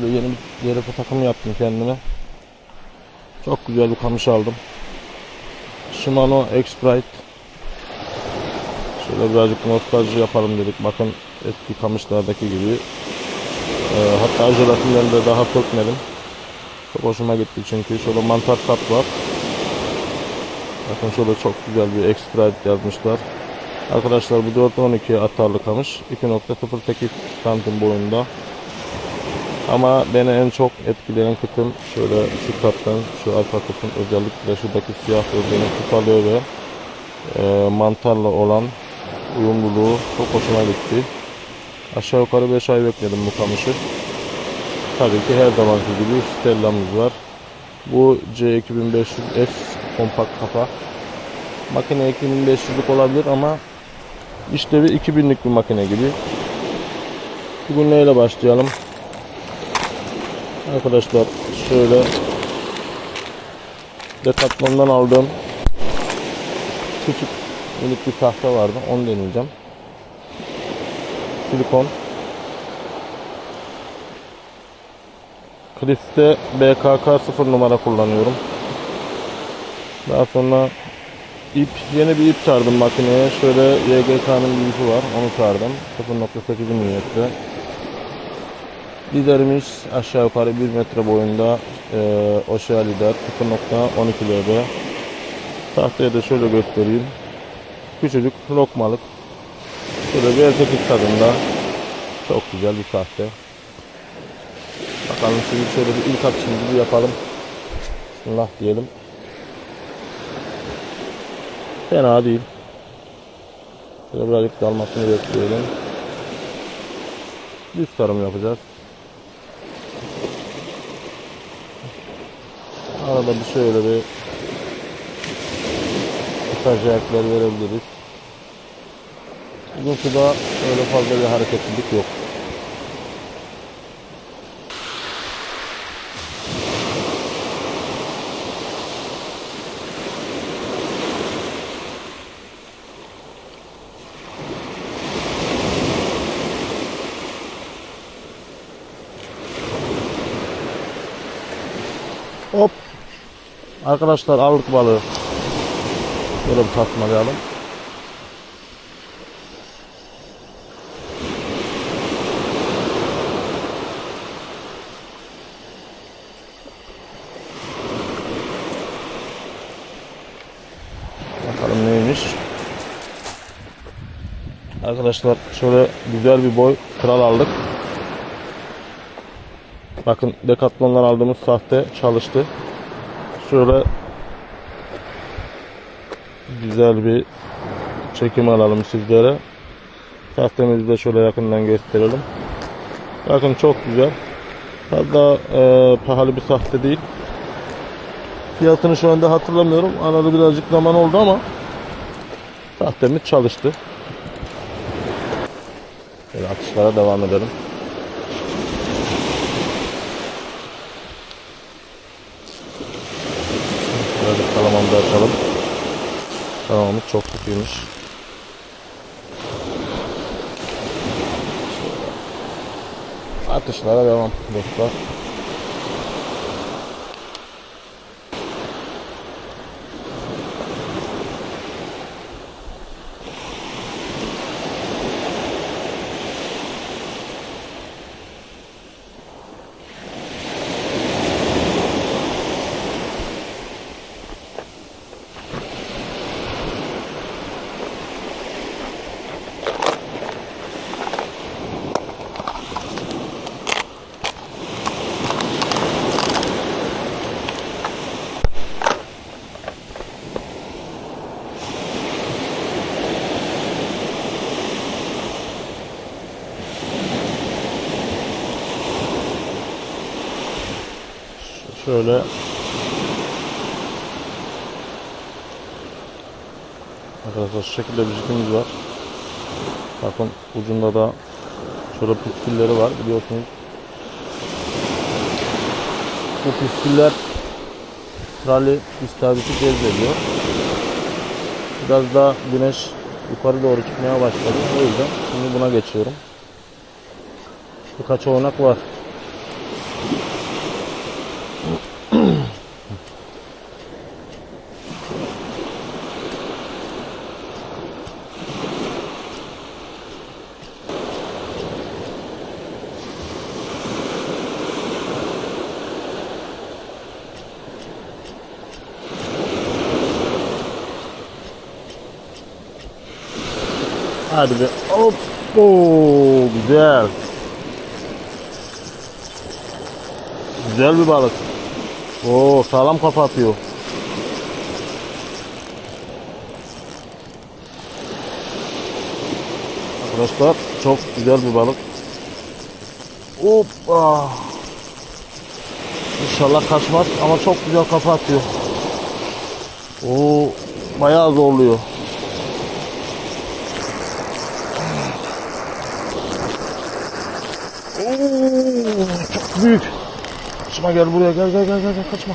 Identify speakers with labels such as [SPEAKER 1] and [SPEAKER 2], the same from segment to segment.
[SPEAKER 1] şöyle yeni bir deri takım yaptım kendime. Çok güzel bir kamış aldım. Shimano X-Brite. Şöyle birazcık nostalji yapalım dedik. Bakın eski kamışlardaki gibi. Ee, hatta jelatinlerini de daha sökmedim. Çok hoşuma gitti çünkü. Şöyle mantar sap var. Bakın şöyle çok güzel bir X-Brite yazmışlar. Arkadaşlar bu 4-12 atarlı kamış. 2.08 santim boyunda. Ama beni en çok etkileyen kısım şöyle şu kaptan, şu arka kısım özellikle şuradaki siyah bölgenin kısalığı ve e, mantarla olan uyumluluğu çok hoşuma gitti. Aşağı yukarı 5 ay bekledim bu kamışı. Tabii ki her zamanki gibi Stella'mız var. Bu C2500F kompakt kafa. Makine 2500'lük olabilir ama işlevi 2000'lik bir makine gibi. Bugün neyle başlayalım? Arkadaşlar şöyle Decathlon'dan aldığım küçük minik bir tahta vardı. Onu deneyeceğim. Silikon. Klips'te BKK 0 numara kullanıyorum. Daha sonra ip, yeni bir ip sardım makineye. Şöyle YGK'nın bir ipi var. Onu sardım. 0.8 mm. Liderimiz aşağı yukarı 1 metre boyunda e, Oshea lider 0.12 lb. Tahtayı da şöyle göstereyim. Küçücük lokmalık. Şöyle bir erkeklik tadında. Çok güzel bir sahte. Bakalım şimdi şöyle bir ilk atışımızı yapalım. Bismillah diyelim. Fena değil. Şöyle birazcık dalmasını bekleyelim. Düz tarım yapacağız. Arada bir şöyle bir mesaj ayaklar verebiliriz. Bugün suda öyle fazla bir hareketlilik yok. Hop. Arkadaşlar aldık balığı. Böyle bir tasmalayalım. Bakalım neymiş. Arkadaşlar şöyle güzel bir boy kral aldık. Bakın Decathlon'dan aldığımız sahte çalıştı. Şöyle güzel bir çekim alalım sizlere. Sahtemizi de şöyle yakından gösterelim. Bakın çok güzel. Fazla e, pahalı bir sahte değil. Fiyatını şu anda hatırlamıyorum. Arada birazcık zaman oldu ama sahtemiz çalıştı. Böyle atışlara devam edelim. Birazcık salamamı da açalım. Tamamı çok kötüymüş. Atışlara devam dostlar. Şöyle Arkadaşlar şu şekilde bir jigimiz var. Bakın ucunda da şöyle pistilleri var biliyorsunuz. Bu pistiller rally istaviti cezbediyor. Biraz daha güneş yukarı doğru çıkmaya başladı. O yüzden şimdi buna geçiyorum. Birkaç oynak var. Hadi be. Hop. Oo, güzel. Güzel bir balık. Oo, sağlam kafa atıyor. Arkadaşlar çok güzel bir balık. Hoppa. İnşallah kaçmaz ama çok güzel kafa atıyor. Oo, bayağı zorluyor. Çok büyük. Kaçma gel buraya gel gel gel gel kaçma.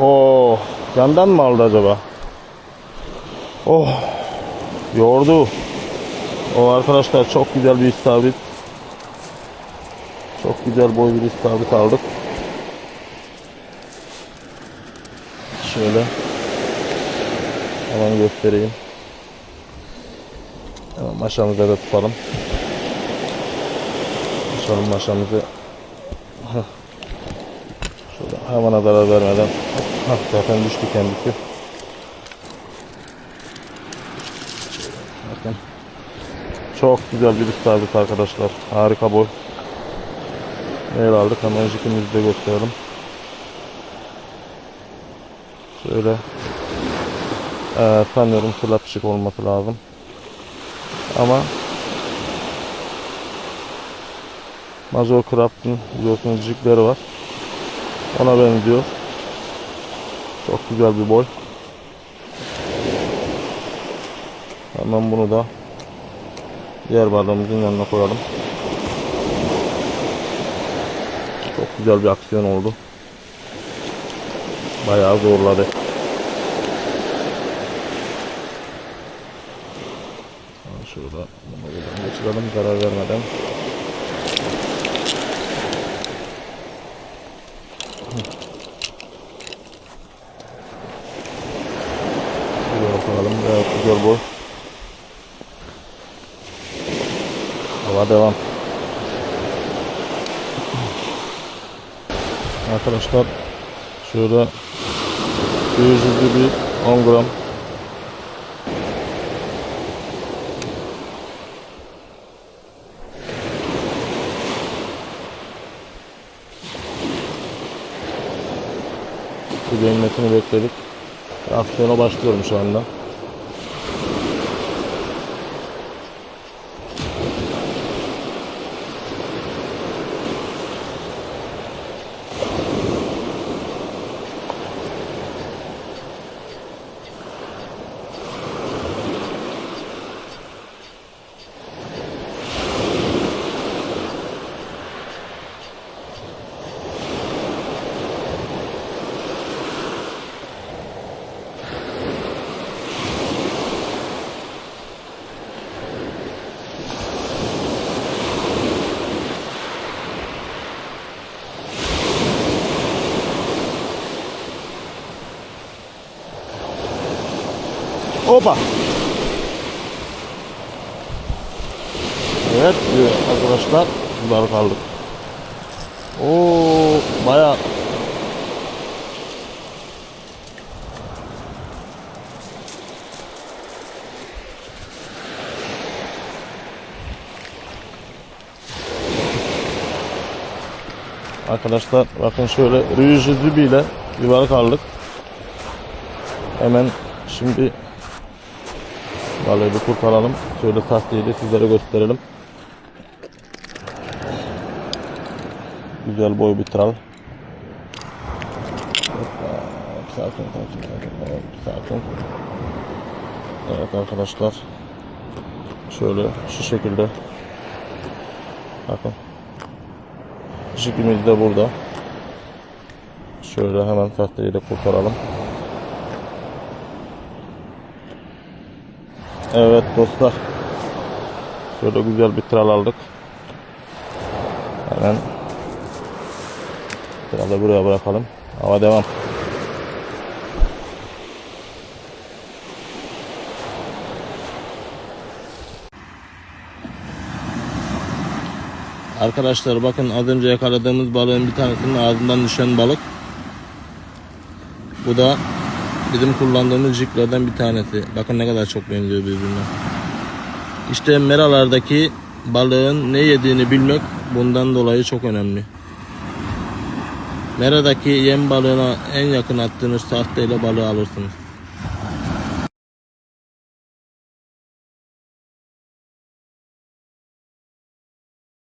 [SPEAKER 1] Oo, yandan mı aldı acaba? Oh, yordu. O arkadaşlar çok güzel bir istavrit. Çok güzel boy bir istavrit aldık. Şöyle hemen göstereyim. Hemen maşamıza da tutalım. Açalım maşamızı. Şöyle hayvana zarar vermeden. Heh, zaten düştü kendisi. Bakın. Çok güzel bir istavrit arkadaşlar. Harika boy. Neler aldık hemen jikimizi de gösterelim. Şöyle ee, sanıyorum slapstick olması lazım. Ama Major Craft'ın biliyorsunuz jigleri var. Ona benziyor. Çok güzel bir boy. Hemen bunu da diğer balığımızın yanına koyalım. Çok güzel bir aksiyon oldu. Bayağı zorladı. Şurada bunu buradan geçirelim zarar vermeden. Şuraya bakalım. Evet güzel boy. Hava devam. Arkadaşlar şöyle 100 bir 10 gram Bir inmesini bekledik. Aksiyona başlıyorum şu anda. Opa. Evet diyor arkadaşlar balık aldık. Oo bayağı Arkadaşlar bakın şöyle ile bir balık aldık. Hemen şimdi balığı bir kurtaralım. Şöyle tahtayı da sizlere gösterelim. Güzel boy bir tral. Sakin sakin sakin. Sakin. Evet arkadaşlar. Şöyle şu şekilde. Bakın. Jigimiz de burada. Şöyle hemen tahtayı da kurtaralım. Evet dostlar. Şöyle güzel bir tral aldık. Hemen tralı buraya bırakalım. Hava devam. Arkadaşlar bakın az önce yakaladığımız balığın bir tanesinin ağzından düşen balık. Bu da bizim kullandığımız jiglerden bir tanesi. Bakın ne kadar çok benziyor birbirine. İşte meralardaki balığın ne yediğini bilmek bundan dolayı çok önemli. Meradaki yem balığına en yakın attığınız tahtayla balığı alırsınız.